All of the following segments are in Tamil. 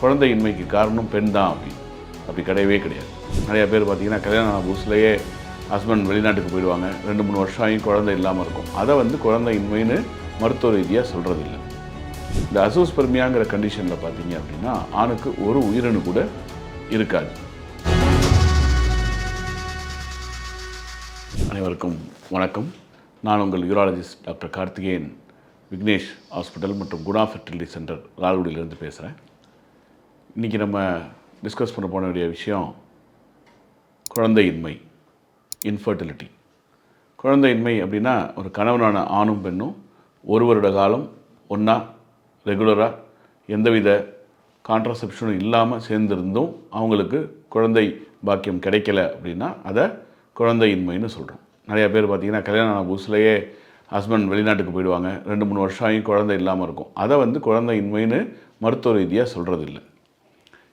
குழந்தையின்மைக்கு காரணம் பெண் தான் அப்படி. அப்படி கிடையவே கிடையாது. நிறைய பேர் பார்த்தீங்கன்னா கல்யாணம் ஆன புதுசுலேயே ஹஸ்பண்ட் வெளிநாட்டுக்கு போயிடுவாங்க. ரெண்டு மூணு வருஷம் ஆகி குழந்தை இல்லாமல் இருக்கும். அதை வந்து குழந்தையின்மைன்னு மருத்துவ ரீதியாக சொல்கிறது இல்லை இந்த அசோஸ்பெர்மியாங்கிற கண்டிஷனில் பார்த்தீங்க அப்படின்னா ஆணுக்கு ஒரு உயிரணு கூட இருக்காது. அனைவருக்கும் வணக்கம். நான் உங்கள் urologist doctor Karthikeyan. Vignesh hospital மற்றும் குணா ஃபெர்டிலிட்டி சென்டர் லால்குடியிலேருந்து பேசுகிறேன் இன்றைக்கி நம்ம டிஸ்கஸ் பண்ண போன வேண்டிய விஷயம் குழந்தையின்மை இன்ஃபர்டிலிட்டி குழந்தையின்மை அப்படின்னா ஒரு கணவனான ஆணும் பெண்ணும் ஒரு வருட காலம் ஒன்றா ரெகுலராக எந்தவித கான்ட்ரசெப்ஷனும் இல்லாமல் சேர்ந்திருந்தும் அவங்களுக்கு குழந்தை பாக்கியம் கிடைக்கல அப்படின்னா அதை குழந்தையின்மைன்னு சொல்கிறோம் நிறையா பேர் பார்த்தீங்கன்னா கல்யாணம் ஆன புதுசுலேயே ஹஸ்பண்ட் வெளிநாட்டுக்கு போயிடுவாங்க. ரெண்டு மூணு வருஷம் ஆகி குழந்தை இல்லாமல் இருக்கும். அதை வந்து குழந்தையின்மைன்னு மருத்துவ ரீதியாக சொல்கிறது இல்லை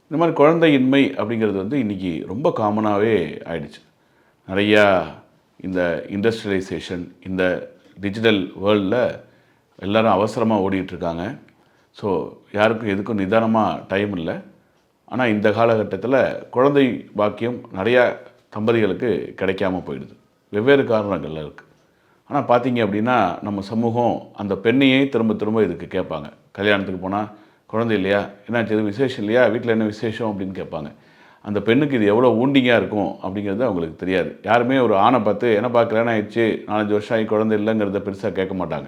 இந்த மாதிரி குழந்தையின்மை அப்படிங்கிறது வந்து இன்றைக்கி ரொம்ப காமனாகவே ஆயிடுச்சு. நிறையா இந்த இண்டஸ்ட்ரியலைசேஷன் இந்த டிஜிட்டல் வேர்ல்டில் எல்லோரும் அவசரமாக ஓடிட்டுருக்காங்க ஸோ யாருக்கும் எதுக்கும் நிதானமாக டைம் இல்லை. ஆனால் இந்த காலகட்டத்தில் குழந்தை பாக்கியம் நிறையா தம்பதிகளுக்கு கிடைக்காம போயிடுது. வெவ்வேறு காரணங்கள்ல இருக்குது ஆனால் பார்த்தீங்க அப்படின்னா நம்ம சமூகம் அந்த பெண்ணையே திரும்ப திரும்ப இதுக்கு கேட்பாங்க. கல்யாணத்துக்கு போனால் குழந்தை இல்லையா? என்னாச்சு? எதுவும் விசேஷம் இல்லையா? வீட்டில் என்ன விசேஷம் அப்படின்னு கேட்பாங்க. அந்த பெண்ணுக்கு இது எவ்வளோ ஊண்டிங்காக இருக்கும் அப்படிங்கிறது அவங்களுக்கு தெரியாது. யாருமே ஒரு ஆணை பார்த்து என்ன பார்க்குறேன்னு ஆயிடுச்சு? நாலஞ்சு வருஷம் ஆகி குழந்தை இல்லைங்கிறத பெருசாக கேட்க மாட்டாங்க.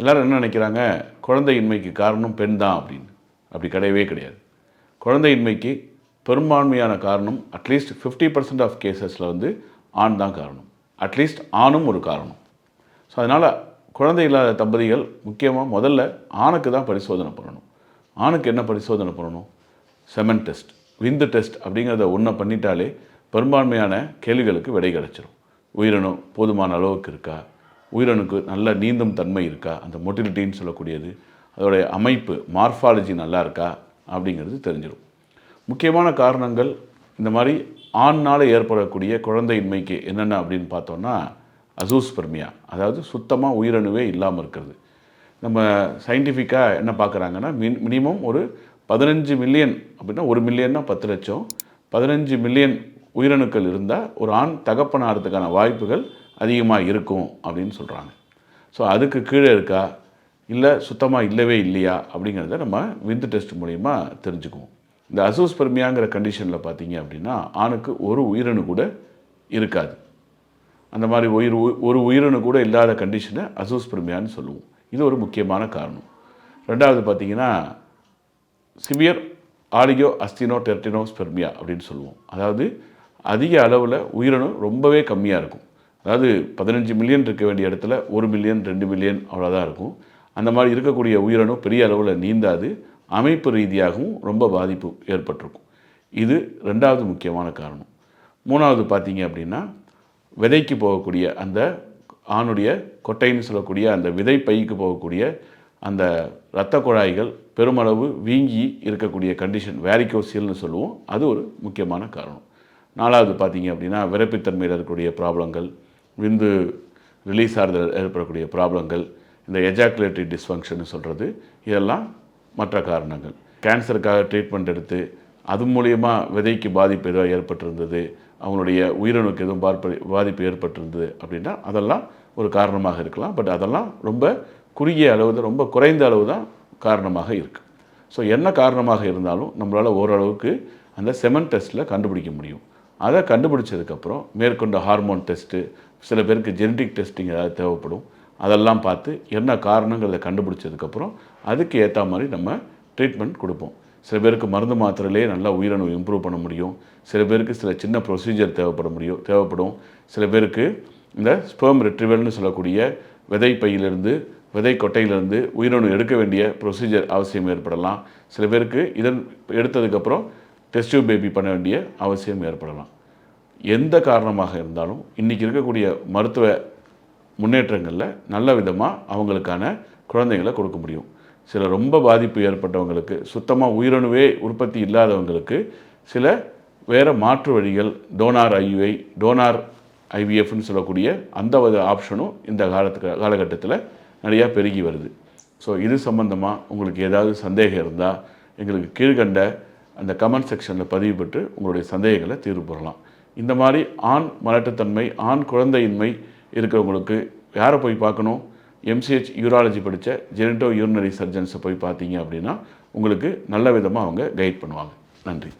எல்லோரும் என்ன நினைக்கிறாங்க? குழந்தையின்மைக்கு காரணம் பெண் தான் அப்படின்னு. அப்படி கிடையவே கிடையாது. குழந்தையின்மைக்கு பெரும்பான்மையான காரணம் at least fifty percent of கேசஸில் வந்து ஆண் தான் காரணம். அட்லீஸ்ட் ஆணும் ஒரு காரணம். ஸோ அதனால் குழந்தை இல்லாத தம்பதிகள் முக்கியமாக முதல்ல ஆணுக்கு தான் பரிசோதனை பண்ணணும். ஆணுக்கு என்ன பரிசோதனை பண்ணணும்? செமன் டெஸ்ட் விந்து டெஸ்ட் அப்படிங்கிறத ஒன்றை பண்ணிட்டாலே பெரும்பான்மையான கேள்விகளுக்கு விடை கிடச்சிரும். உயிரணு போதுமான அளவுக்கு இருக்கா? உயிரணுக்கு நல்ல நீந்தும் தன்மை இருக்கா? அந்த மொட்டிலிட்டின்னு சொல்லக்கூடியது. அதோடைய அமைப்பு மார்ஃபாலஜி நல்லா இருக்கா? அப்படிங்கிறது தெரிஞ்சிடும் முக்கியமான காரணங்கள் இந்த மாதிரி ஆண்னால் ஏற்படக்கூடிய குழந்தையின்மைக்கு என்னென்ன அப்படின்னு பார்த்தோன்னா அசூஸ்பெர்மியா அதாவது சுத்தமாக உயிரணுவே இல்லாமல் இருக்கிறது. நம்ம சயின்டிஃபிக்காக என்ன பார்க்குறாங்கன்னா மின் மினிமம் ஒரு பதினஞ்சு மில்லியன் அப்படின்னா ஒரு மில்லியன்னா பத்து லட்சம். பதினஞ்சு மில்லியன் உயிரணுக்கள் இருந்தால் ஒரு ஆண் தகப்பனாகிறதுக்கான வாய்ப்புகள் அதிகமாக இருக்கும் அப்படின்னு சொல்கிறாங்க ஸோ அதுக்கு கீழே இருக்கா? இல்லை சுத்தமாக இல்லவே இல்லையா? அப்படிங்கிறத நம்ம விந்து டெஸ்ட் மூலிமா தெரிஞ்சுக்குவோம். இந்த அசோஸ்பெர்மியாங்கிற கண்டிஷனில் பார்த்தீங்க அப்படின்னா ஆணுக்கு ஒரு உயிரணு கூட இருக்காது. அந்த மாதிரி உயிர் உ- ஒரு உயிரணு கூட இல்லாத கண்டிஷனை அசோஸ்பெர்மியான்னு சொல்லுவோம். இது ஒரு முக்கியமான காரணம். ரெண்டாவது பார்த்தீங்கன்னா சிவியர் ஆலிகோ அஸ்தினோ டெர்டினோ ஸ்பெர்மியா அப்படின்னு சொல்லுவோம். அதாவது அதிக அளவில் உயிரணு ரொம்பவே கம்மியாக இருக்கும். அதாவது பதினஞ்சு மில்லியன் இருக்க வேண்டிய இடத்துல ஒரு மில்லியன் ரெண்டு மில்லியன் அவ்வளோதான் இருக்கும். அந்த மாதிரி இருக்கக்கூடிய உயிரணு பெரிய அளவில் நீந்தாது அமைப்பு ரீதியாகவும் ரொம்ப பாதிப்பு ஏற்பட்டிருக்கும். இது ரெண்டாவது முக்கியமான காரணம். மூணாவது பார்த்தீங்க அப்படின்னா விதைக்கு போகக்கூடிய அந்த ஆணுடைய கொட்டைன்னு சொல்லக்கூடிய அந்த விதை பைக்கு போகக்கூடிய அந்த இரத்த குழாய்கள் பெருமளவு வீங்கி இருக்கக்கூடிய கண்டிஷன் வேரிகோசியல்னு சொல்லுவோம். அது ஒரு முக்கியமான காரணம். நாலாவது பார்த்தீங்க அப்படின்னா விரப்பித்தன்மையில் இருக்கக்கூடிய ப்ராப்ளங்கள் விந்து ரிலீஸ் ஆகிறதுல ஏற்படக்கூடிய ப்ராப்ளங்கள் இந்த எஜாக்குலேட்டரி டிஸ்ஃபங்க்ஷன் சொல்கிறது இதெல்லாம் மற்ற காரணங்கள். கேன்சருக்காக ட்ரீட்மெண்ட் எடுத்து அது மூலியமாக விதைக்கு பாதிப்பு ஏதாவது ஏற்பட்டிருந்தது அவங்களுடைய உயிரணுக்கு எதுவும் பார்ப்ப பாதிப்பு ஏற்பட்டிருந்தது அப்படின்னா அதெல்லாம் ஒரு காரணமாக இருக்கலாம். பட் அதெல்லாம் ரொம்ப குறுகிய அளவு தான் ரொம்ப குறைந்த அளவு தான் காரணமாக இருக்குது ஸோ என்ன காரணமாக இருந்தாலும் நம்மளால் ஓரளவுக்கு அந்த செமன் டெஸ்ட்டில் கண்டுபிடிக்க முடியும். அதை கண்டுபிடிச்சதுக்கப்புறம் மேற்கொண்ட ஹார்மோன் டெஸ்ட்டு சில பேருக்கு ஜெனடிக் டெஸ்டிங் ஏதாவது தேவைப்படும். அதெல்லாம் பார்த்து என்ன காரணங்கிறத கண்டுபிடிச்சதுக்கப்புறம் அதுக்கு ஏற்ற மாதிரி நம்ம ட்ரீட்மெண்ட் கொடுப்போம். சில பேருக்கு மருந்து மாத்திரையிலே நல்லா உயிரணு இம்ப்ரூவ் பண்ண முடியும். சில பேருக்கு சில சின்ன ப்ரொசீஜர் தேவைப்பட முடியும் தேவைப்படும். சில பேருக்கு இந்த ஸ்பெர்ம் ரிட்ரிவல்னு சொல்லக்கூடிய விதை பையிலிருந்து விதை கொட்டையிலிருந்து உயிரணு எடுக்க வேண்டிய ப்ரொசீஜர் அவசியம் ஏற்படலாம். சில பேருக்கு இதன் எடுத்ததுக்கப்புறம் டெஸ்ட் பேபி பண்ண வேண்டிய அவசியம் ஏற்படலாம். எந்த காரணமாக இருந்தாலும் இன்றைக்கி இருக்கக்கூடிய மருத்துவ முன்னேற்றங்களில் நல்ல விதமாக அவங்களுக்கான குழந்தைங்களை கொடுக்க முடியும். சில ரொம்ப பாதிப்பு ஏற்பட்டவங்களுக்கு சுத்தமாக உயிரணுவே உற்பத்தி இல்லாதவங்களுக்கு சில வேறு மாற்று வழிகள் டோனார் ஐயுஐ டோனார் ஐவிஎஃப்னு சொல்லக்கூடிய அந்த வித ஆப்ஷனும் இந்த காலத்துக்கு காலகட்டத்தில் நிறையா பெருகி வருது. ஸோ இது சம்மந்தமாக உங்களுக்கு ஏதாவது சந்தேகம் இருந்தால் எங்களுக்கு கீழ்கண்ட அந்த கமெண்ட் செக்ஷனில் பதிவு பெற்று உங்களுடைய சந்தேகங்களை தீர்வு பெறலாம். இந்த மாதிரி ஆண் மலட்டுத்தன்மை ஆண் குழந்தையின்மை இருக்கிறவங்களுக்கு யாரை போய் பார்க்கணும்? எம்சிஹெச் யூராலஜி படித்த ஜெனட்டோ யூரினரி சர்ஜன்ஸை போய் பார்த்தீங்க அப்படின்னா உங்களுக்கு நல்ல விதமாக அவங்க கைட் பண்ணுவாங்க. நன்றி.